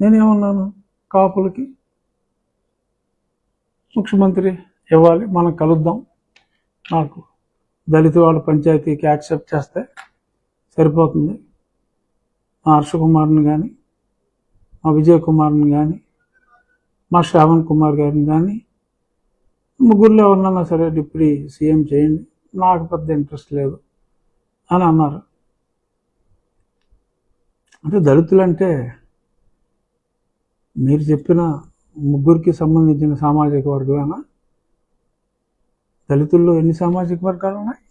నేనేమన్నాను? కాపులకి ముఖ్యమంత్రి ఇవ్వాలి మనం కలుద్దాం. నాకు దళిత వాళ్ళ పంచాయతీకి యాక్సెప్ట్ చేస్తే సరిపోతుంది. మా హర్ష కుమార్ని కానీ మా విజయ్ కుమార్ని కానీ మా శ్రావణ్ కుమార్ గారిని కానీ ముగ్గురులో ఎవరినన్నా సరే డిప్యూటీ సీఎం చేయండి. నాకు పెద్ద ఇంట్రెస్ట్ లేదు అని అన్నారు. అంటే దళితులంటే మీరు చెప్పిన ముగ్గురికి సంబంధించిన సామాజిక వర్గమేనా దళితుల్లో ఎన్ని సామాజిక వర్గాలు ఉన్నాయి?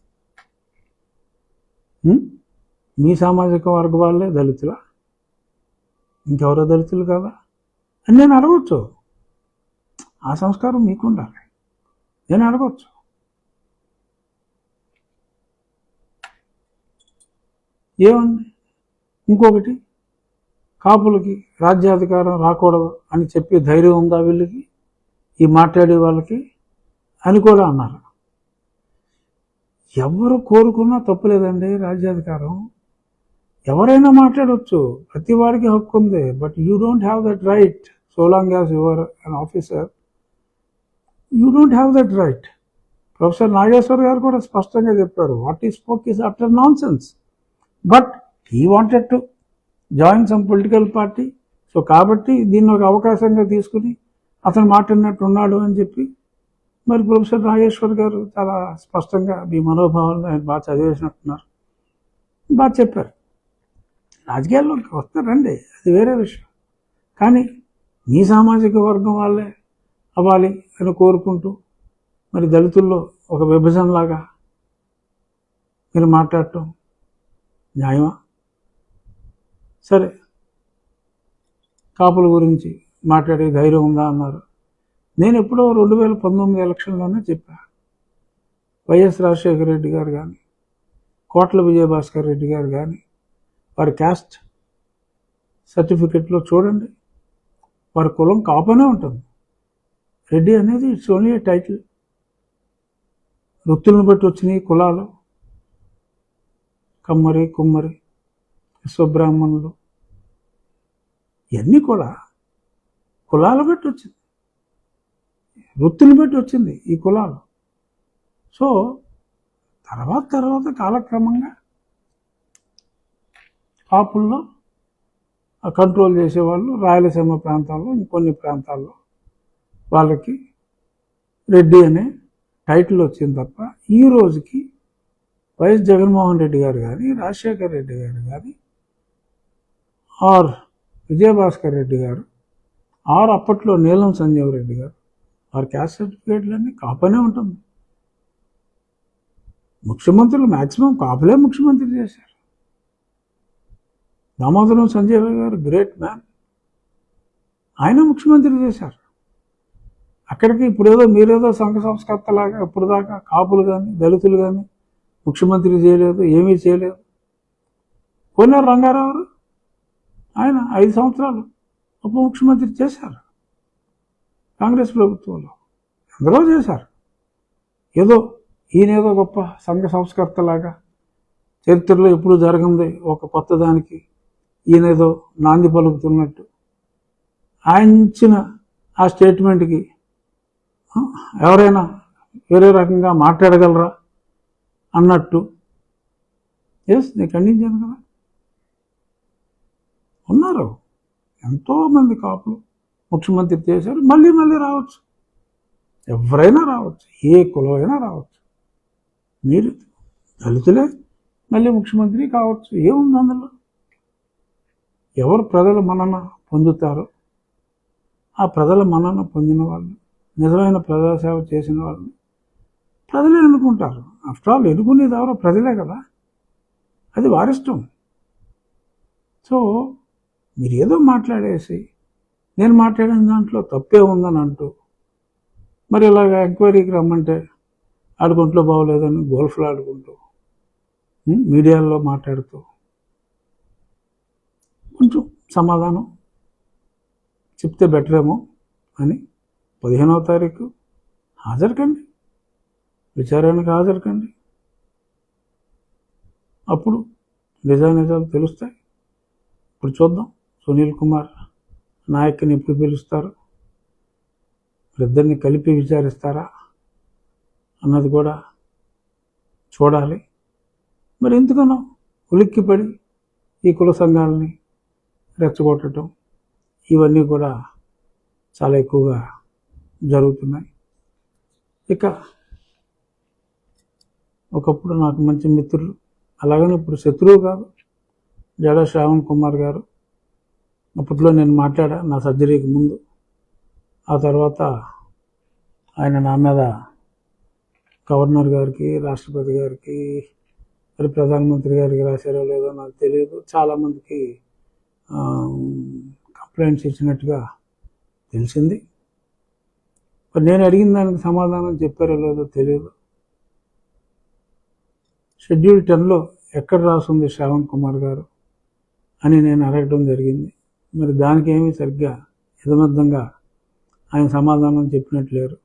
మీ సామాజిక వర్గ వాళ్ళే దళితులా? ఇంకెవరో దళితులు కదా? అని నేను అడగచ్చు. ఆ సంస్కారం మీకు ఉండాలి నేను అడగచ్చు. ఏముంది? ఇంకొకటి? కాపులకి రాజ్యాధికారం రాకూడదు అని చెప్పి ధైర్యం ఉందా వీళ్ళకి? ఈ మాట్లాడే వాళ్ళకి? అని కూడా అన్నారు. ఎవరు కోరుకున్నా తప్పులేదండి రాజ్యాధికారం. ఎవరైనా మాట్లాడవచ్చు ప్రతి వాడికి హక్కు ఉంది. But you don't have that right so long as your an officer you don't have that right professor Nageshwar గారు కూడా స్పష్టంగా చెప్పారు. What he spoke is utter nonsense but he wanted to join some political party. So కాబట్టి దీన్ని ఒక అవకాశంగా తీసుకుని అతను మాట్లాడినట్టు ఉన్నాడు అని చెప్పి మరి ప్రొఫెసర్ నాగేశ్వర్ గారు చాలా స్పష్టంగా మీ మనోభావాలను ఆయన బాగా చదివేసినట్టున్నారు. బాగా చెప్పారు. రాజకీయాల్లోకి వస్తారండి అది వేరే విషయం. కానీ మీ సామాజిక వర్గం వాళ్ళే అవ్వాలి అని కోరుకుంటూ మరి దళితుల్లో ఒక విభజనలాగా మీరు మాట్లాడటం న్యాయమా? సరే. కాపుల గురించి మాట్లాడే ధైర్యం ఉందా అన్నారు. నేను ఎప్పుడో రెండు వేల పంతొమ్మిది ఎలక్షన్లోనే చెప్పా. వైఎస్ రాజశేఖర రెడ్డి గారు కానీ కోట్ల విజయభాస్కర్ రెడ్డి గారు కానీ వారి క్యాస్ట్ సర్టిఫికెట్లో చూడండి. వారి కులం కాపనే ఉంటుంది. రెడ్డి అనేది ఇట్స్ ఓన్లీ టైటిల్. వృత్తులను బట్టి వచ్చినాయి కులాలు. కమ్మరి కుమ్మరి. విశ్వబ్రాహ్మణులు ఇవన్నీ కూడా కులాలు బట్టి వచ్చింది. వృత్తిని బట్టి వచ్చింది ఈ కులాలు. సో తర్వాత తర్వాత కాలక్రమంగా కాపుల్లో కంట్రోల్ చేసేవాళ్ళు రాయలసీమ ప్రాంతాల్లో ఇంకొన్ని ప్రాంతాల్లో వాళ్ళకి రెడ్డి అనే టైటిల్ వచ్చింది తప్ప ఈ రోజుకి వైఎస్ జగన్మోహన్ రెడ్డి గారు కానీ రాజశేఖర్ రెడ్డి గారు కానీ ఆర్ విజయభాస్కర్ రెడ్డి గారు ఆర్ అప్పట్లో నీలం సంజీవ్ రెడ్డి గారు. వారి క్యాస్ట్ సర్టిఫికేట్లన్నీ కాపనే ఉంటుంది ముఖ్యమంత్రులు మ్యాక్సిమం కాపులే ముఖ్యమంత్రి చేశారు. దామోదరం సంజయ్ గారు గ్రేట్ మ్యాన్. ఆయన ముఖ్యమంత్రి చేశారు. అక్కడికి ఇప్పుడేదో మీరేదో సంఘ సంస్కర్తలాగా ఇప్పుడు దాకా కాపులు కానీ దళితులు కానీ ముఖ్యమంత్రి చేయలేదు ఏమీ చేయలేదు. కోనేరు రంగారావు ఆయన ఐదు సంవత్సరాలు ఉప ముఖ్యమంత్రి చేశారు. కాంగ్రెస్ ప్రభుత్వంలో ఎందరో చేశారు. ఏదో ఈయనేదో గొప్ప సంఘ సంస్కర్తలాగా చరిత్రలో ఎప్పుడు జరగంది ఒక కొత్త దానికి ఈయనేదో నాంది పలుకుతున్నట్టు. ఆయన ఇచ్చిన ఆ స్టేట్మెంట్కి ఎవరైనా వేరే రకంగా మాట్లాడగలరా అన్నట్టు. ఎస్ నేను ఖండించాను కదా. ఉన్నారు. ఎంతోమంది కాపులు ముఖ్యమంత్రి చేశారు మళ్ళీ మళ్ళీ రావచ్చు. ఎవరైనా రావచ్చు ఏ కులమైనా రావచ్చు. మీరు దళితులే మళ్ళీ ముఖ్యమంత్రి కావచ్చు. ఏముంది అందులో? ఎవరు ప్రజల మనన పొందుతారో ఆ ప్రజల మనన పొందిన వాళ్ళు నిజమైన ప్రజాసేవ చేసిన వాళ్ళని ప్రజలే ఎన్నుకుంటారు. ఆఫ్టర్ ఆల్ ఎన్నుకునేది ఎవరో ప్రజలే కదా. అది వారిష్టం సో మీరు ఏదో మాట్లాడేసి నేను మాట్లాడిన దాంట్లో తప్పే ఉందని అంటూ మరి ఇలాగ ఎంక్వైరీకి రమ్మంటే ఆడుకుంట్లో బాగోలేదని గోల్ఫ్లో ఆడుకుంటూ మీడియాలో మాట్లాడుతూ కొంచెం సమాధానం చెప్తే బెటర్ ఏమో అని పదిహేనవ తారీఖు హాజరుకండి. విచారణకు హాజరుకండి. అప్పుడు నిజానిజాలు తెలుస్తాయి. ఇప్పుడు చూద్దాం. సునీల్ కుమార్ నాయకుని ఎప్పుడు పిలుస్తారు? ఇద్దరిని కలిపి విచారిస్తారా? అన్నది కూడా చూడాలి. మరి ఎందుకనో ఉలిక్కిపడి ఈ కుల సంఘాలని రెచ్చగొట్టడం ఇవన్నీ కూడా చాలా ఎక్కువగా జరుగుతున్నాయి. ఇక ఒకప్పుడు నాకు మంచి మిత్రులు అలాగని ఇప్పుడు శత్రువు కాదు. జడ శ్రావణ్ కుమార్ గారు అప్పట్లో నేను మాట్లాడా నా సర్జరీకి ముందు. ఆ తర్వాత ఆయన నా మీద గవర్నర్ గారికి రాష్ట్రపతి గారికి మరి ప్రధానమంత్రి గారికి రాశారో లేదో నాకు తెలియదు. చాలామందికి కంప్లైంట్స్ ఇచ్చినట్టుగా తెలిసింది. మరి నేను అడిగిన దానికి సమాధానం చెప్పారో లేదో తెలియదు. షెడ్యూల్ టెన్లో ఎక్కడ రాసుంది శ్రావణ్ కుమార్ గారు అని నేను అడగడం జరిగింది. మరి దానికి ఏమి సరిగ్గా యథమర్థంగా ఆయన సమాధానం చెప్పినట్టు లేరు.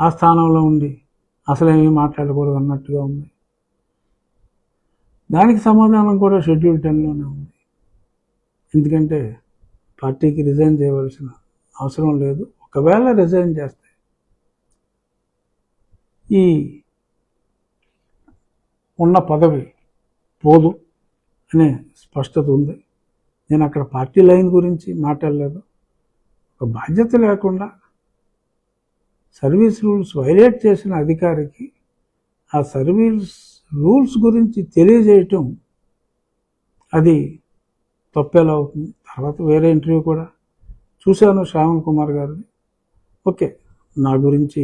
ఆ స్థానంలో ఉండి అసలేమీ మాట్లాడకూడదు అన్నట్టుగా ఉంది. దానికి సమాధానం కూడా షెడ్యూల్ టెన్లోనే ఉంది. ఎందుకంటే పార్టీకి రిజైన్ చేయవలసిన అవసరం లేదు. ఒకవేళ రిజైన్ చేస్తే ఈ ఉన్న పదవి పోదు అనే స్పష్టత ఉంది. నేను అక్కడ పార్టీ లైన్ గురించి మాట్లాడలేదు. ఒక బాధ్యత లేకుండా సర్వీస్ రూల్స్ వైలేట్ చేసిన అధికారికి ఆ సర్వీస్ రూల్స్ గురించి తెలియజేయటం అది తప్పేలా అవుతుంది. తర్వాత వేరే ఇంటర్వ్యూ కూడా చూశాను శ్రావణ్ కుమార్ గారిని ఓకే నా గురించి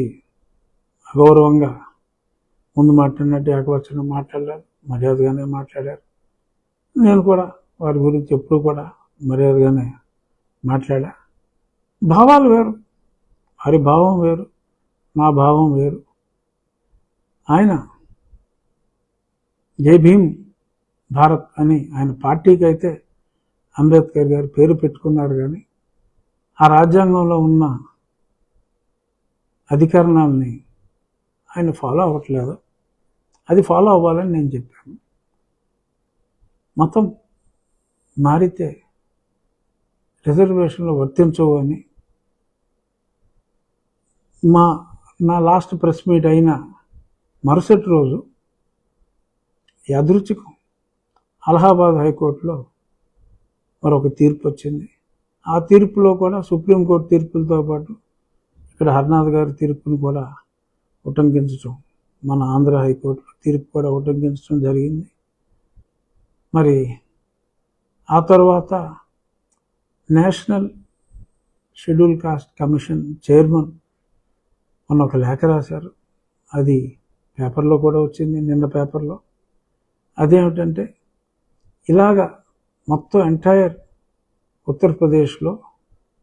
అగౌరవంగా ముందు మాట్లాడినట్టు ఏకవచనం మాట్లాడారు మర్యాదగానే మాట్లాడారు. నేను కూడా వారి గురించి ఎప్పుడు కూడా మర్యాదగానే మాట్లాడా? భావాలు వేరు. వారి భావం వేరు. నా భావం వేరు. ఆయన జై భీమ్ భారత్ అని ఆయన పార్టీకి అయితే అంబేద్కర్ గారు పేరు పెట్టుకున్నారు కానీ ఆ రాజ్యాంగంలో ఉన్న అధికరణాలని ఆయన ఫాలో అవ్వట్లేదు. అది ఫాలో అవ్వాలని నేను చెప్పాను. మతం మారితే రిజర్వేషన్లు వర్తించవు అని మా నా లాస్ట్ ప్రెస్ మీట్ అయిన మరుసటి రోజు యాదృచ్ఛికం అలహాబాద్ హైకోర్టులో మరొక తీర్పు వచ్చింది. ఆ తీర్పులో కూడా సుప్రీంకోర్టు తీర్పులతో పాటు ఇక్కడ హర్నాథ్ గారి తీర్పును కూడా ఉటంకించడం మన ఆంధ్ర హైకోర్టులో తీర్పు కూడా ఉటంకించడం జరిగింది. మరి ఆ తర్వాత national schedule caste commission chairman మొన్న ఒక లేఖ రాశారు. అది పేపర్లో కూడా వచ్చింది నిన్న పేపర్లో. అదేమిటంటే ఇలాగా మొత్తం ఎంటైర్ ఉత్తరప్రదేశ్లో